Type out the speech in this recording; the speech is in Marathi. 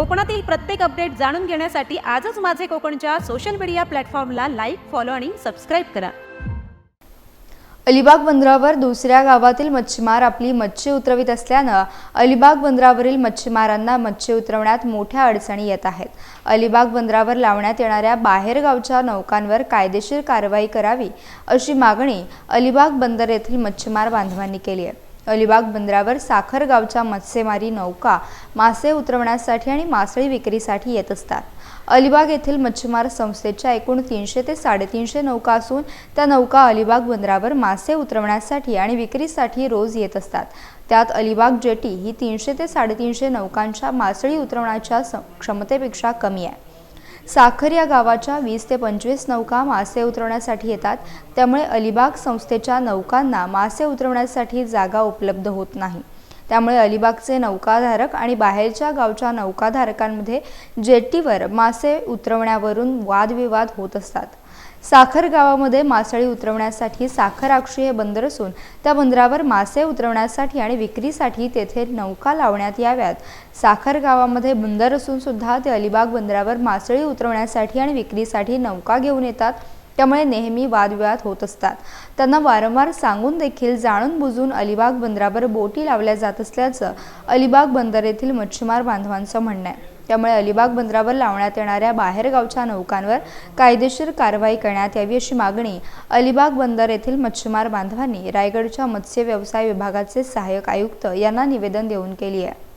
कोकणातील प्रत्येक अपडेट जाणून घेण्यासाठी आजच माझे कोकणच्या सोशल मीडिया प्लॅटफॉर्मला लाईक फॉलो आणि सबस्क्राईब करा. अलिबाग बंदरावर दुसऱ्या गावातील मच्छीमार आपली मच्छी उतरवित असल्यानं अलिबाग बंदरावरील मच्छीमारांना मच्छी उतरवण्यात मोठ्या अडचणी येत आहेत. अलिबाग बंदरावर लावण्यात येणाऱ्या बाहेरगावच्या नौकांवर कायदेशीर कारवाई करावी अशी मागणी अलिबाग बंदर येथील मच्छीमार बांधवांनी केली आहे. अलिबाग बंदरावर साखरगावच्या मत्स्यमारी नौका मासे उतरवण्यासाठी आणि मासळी विक्रीसाठी येत असतात. अलिबाग येथील मच्छीमार संस्थेच्या एकूण तीनशे ते साडेतीनशे नौका असून त्या नौका अलिबाग बंदरावर मासे उतरवण्यासाठी आणि विक्रीसाठी रोज येत असतात. त्यात अलिबाग जेटी ही तीनशे ते साडेतीनशे नौकांच्या मासळी उतरवण्याच्या स- क्षमतेपेक्षा कमी आहे. साखर या गावाच्या वीस ते पंचवीस नौका मासे उतरवण्यासाठी येतात. त्यामुळे अलिबाग संस्थेच्या नौकांना मासे उतरवण्यासाठी जागा उपलब्ध होत नाही. त्यामुळे अलिबागचे नौकाधारक आणि बाहेरच्या गावच्या नौकाधारकांमध्ये जेटीवर मासे उतरवण्यावरून वादविवाद होत असतात. साखर गावामध्ये मासळी उतरवण्यासाठी साखर आक्षी हे बंदर असून त्या बंदरावर मासे उतरवण्यासाठी आणि विक्रीसाठी तेथे नौका लावण्यात याव्यात. साखर गावामध्ये बंदर असून सुद्धा ते अलिबाग बंदरावर मासळी उतरवण्यासाठी आणि विक्रीसाठी नौका घेऊन येतात. त्यामुळे नेहमी वादविवाद होत असतात. त्यांना वारंवार सांगून देखील जाणून बुजून अलिबाग बंदरावर बोटी लावल्या जात असल्याचं अलिबाग बंदर येथील मच्छीमार बांधवांचं म्हणणं आहे. त्यामुळे अलिबाग बंदरावर लावण्यात येणाऱ्या बाहेरगावच्या नौकांवर कायदेशीर कारवाई करण्यात यावी अशी मागणी अलिबाग बंदर येथील मच्छीमार बांधवांनी रायगडच्या मत्स्य व्यवसाय विभागाचे सहाय्यक आयुक्त यांना निवेदन देऊन केली आहे